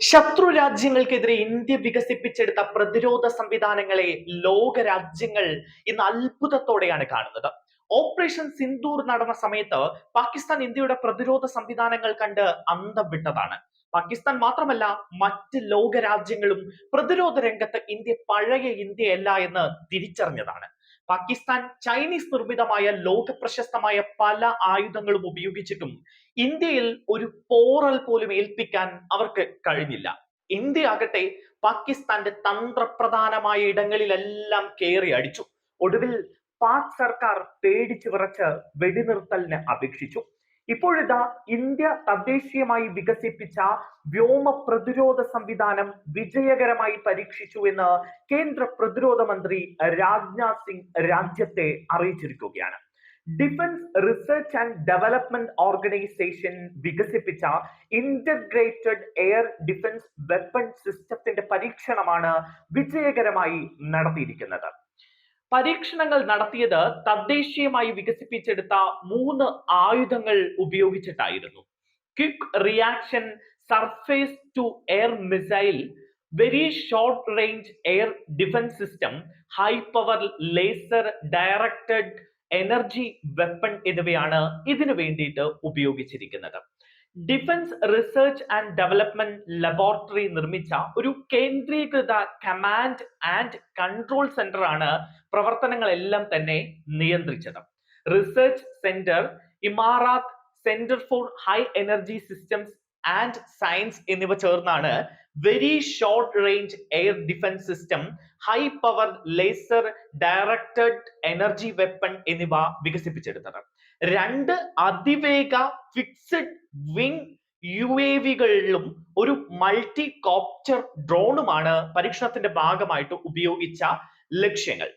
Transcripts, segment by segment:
ശത്രു രാജ്യങ്ങൾക്കെതിരെ ഇന്ത്യ വികസിപ്പിച്ചെടുത്ത പ്രതിരോധ സംവിധാനങ്ങളെ ലോക രാജ്യങ്ങൾ ഇന്ന് അത്ഭുതത്തോടെയാണ് കാണുന്നത്. ഓപ്പറേഷൻ സിന്ദൂർ നടന്ന സമയത്ത് പാകിസ്ഥാൻ ഇന്ത്യയുടെ പ്രതിരോധ സംവിധാനങ്ങൾ കണ്ട് അന്തം വിട്ടതാണ്. പാകിസ്ഥാൻ മാത്രമല്ല മറ്റ് ലോക രാജ്യങ്ങളും പ്രതിരോധ രംഗത്ത് ഇന്ത്യ പഴയ ഇന്ത്യയല്ല എന്ന് തിരിച്ചറിഞ്ഞതാണ്. പാകിസ്ഥാൻ ചൈനീസ് നിർമ്മിതമായ ലോക പ്രശസ്തമായ പല ആയുധങ്ങളും ഉപയോഗിച്ചിട്ടും ഇന്ത്യയിൽ ഒരു പോറൽ പോലും ഏൽപ്പിക്കാൻ അവർക്ക് കഴിഞ്ഞില്ല. ഇന്ത്യ ആകട്ടെ പാകിസ്ഥാന്റെ തന്ത്രപ്രധാനമായ ഇടങ്ങളിലെല്ലാം കയറി അടിച്ചു. ഒടുവിൽ പാക് സർക്കാർ പേടിച്ചു വിറച്ച് വെടിനിർത്തലിന് അപേക്ഷിച്ചു. ഇപ്പോഴിതാ ഇന്ത്യ തദ്ദേശീയമായി വികസിപ്പിച്ച വ്യോമ പ്രതിരോധ സംവിധാനം വിജയകരമായി പരീക്ഷിച്ചു എന്ന് കേന്ദ്ര പ്രതിരോധ മന്ത്രി രാജ്നാഥ് സിംഗ് രാജ്യത്തെ അറിയിച്ചിരിക്കുകയാണ്. Defence research and development organisation വികസിപ്പിച്ച ഇന്റഗ്രേറ്റഡ് എയർ ഡിഫൻസ് വെപ്പൺ സിസ്റ്റത്തിന്റെ പരീക്ഷണമാണ് വിജയകരമായി നടത്തിയിരിക്കുന്നത്. പരീക്ഷണങ്ങൾ നടത്തിയത് തദ്ദേശീയമായി വികസിപ്പിച്ചെടുത്ത മൂന്ന് ആയുധങ്ങൾ ഉപയോഗിച്ചിട്ടായിരുന്നു. Quick reaction surface to air missile very short range air defence system high power laser directed energy weapon എന്നിവയാണ് ഇതിനു വേണ്ടിയിട്ട് ഉപയോഗിച്ചിരിക്കുന്നത്. Defence research and development laboratory നിർമ്മിച്ച ഒരു കേന്ദ്രീകൃത കമാൻഡ് ആൻഡ് കൺട്രോൾ സെന്റർ ആണ് പ്രവർത്തനങ്ങളെല്ലാം തന്നെ നിയന്ത്രിച്ചത്. Research centre Imarat centre for high energy systems and science എന്നിവ ചേർന്നാണ് very short range air defence system high power laser directed energy weapon എന്നിവ വികസിപ്പിച്ചെടുത്തത്. രണ്ട് അതിവേഗ ഫിക്സഡ് വിങ് യു എ വികളിലും ഒരു മൾട്ടി കോപ്റ്റർ ഡ്രോണുമാണ് പരീക്ഷണത്തിന്റെ ഭാഗമായിട്ട് ഉപയോഗിച്ച ലക്ഷ്യങ്ങൾ.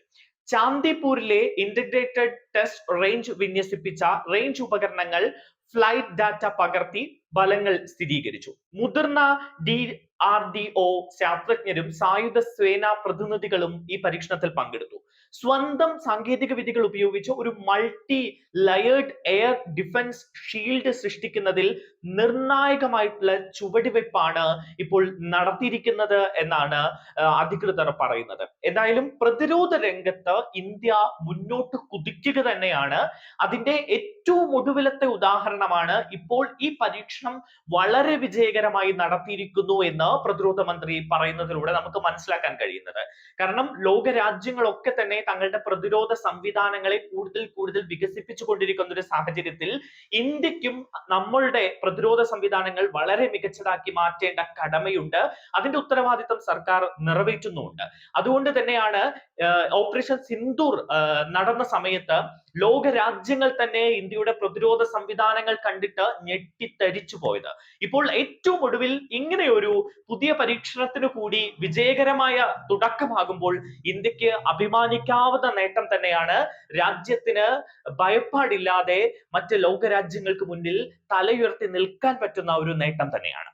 ചാന്ദിപൂരിലെ ഇന്റഗ്രേറ്റഡ് ടെസ്റ്റ് റേഞ്ച് വിന്യസിപ്പിച്ച റേഞ്ച് ഉപകരണങ്ങൾ ഫ്ലൈറ്റ് ഡാറ്റ പകർത്തി ഫലങ്ങൾ സ്ഥിരീകരിച്ചു. മുതിർന്ന ഡി ആർ ഡി ഒ ശാസ്ത്രജ്ഞരും സായുധ സേനാ പ്രതിനിധികളും ഈ പരീക്ഷണത്തിൽ പങ്കെടുത്തു. സ്വന്തം സാങ്കേതിക വിദ്യകൾ ഉപയോഗിച്ച് ഒരു multi layered air defence shield സൃഷ്ടിക്കുന്നതിൽ നിർണായകമായിട്ടുള്ള ചുവടുവെപ്പാണ് ഇപ്പോൾ നടത്തിയിരിക്കുന്നത് എന്നാണ് അധികൃതർ പറയുന്നത്. എന്തായാലും പ്രതിരോധ രംഗത്ത് ഇന്ത്യ മുന്നോട്ട് കുതിക്കുക തന്നെയാണ്. അതിന്റെ ഏറ്റവും ഒടുവിലത്തെ ഉദാഹരണമാണ് ഇപ്പോൾ ഈ പരീക്ഷണം വളരെ വിജയകരമായി നടത്തിയിരിക്കുന്നു എന്ന് പ്രതിരോധ മന്ത്രി പറയുന്നതിലൂടെ നമുക്ക് മനസ്സിലാക്കാൻ കഴിയുന്നത്. കാരണം ലോക രാജ്യങ്ങളൊക്കെ തന്നെ തങ്ങളുടെ പ്രതിരോധ സംവിധാനങ്ങളെ കൂടുതൽ കൂടുതൽ വികസിപ്പിച്ചു കൊണ്ടിരിക്കുന്ന ഒരു സാഹചര്യത്തിൽ ഇന്ത്യക്കും നമ്മളുടെ പ്രതിരോധ സംവിധാനങ്ങൾ വളരെ മികച്ചതാക്കി മാറ്റേണ്ട കടമയുണ്ട്. അതിന്റെ ഉത്തരവാദിത്തം സർക്കാർ നിറവേറ്റുന്നുമുണ്ട്. അതുകൊണ്ട് തന്നെയാണ് ഓപ്പറേഷൻ സിന്ദൂർ നടന്ന സമയത്ത് ലോക രാജ്യങ്ങൾ തന്നെ ഇന്ത്യയുടെ പ്രതിരോധ സംവിധാനങ്ങൾ കണ്ടിട്ട് ഞെട്ടിത്തരിച്ചു പോയത്. ഇപ്പോൾ ഏറ്റവും ഒടുവിൽ ഇങ്ങനെയൊരു പുതിയ പരീക്ഷണത്തിനു കൂടി വിജയകരമായ തുടക്കമാകുമ്പോൾ ഇന്ത്യയ്ക്ക് അഭിമാനിക്കാവുന്ന നേട്ടം തന്നെയാണ്. രാജ്യത്തിന് ഭയപ്പാടില്ലാതെ മറ്റ് ലോകരാജ്യങ്ങൾക്ക് മുന്നിൽ തലയുയർത്തി നിൽക്കാൻ പറ്റുന്ന ഒരു നേട്ടം തന്നെയാണ്.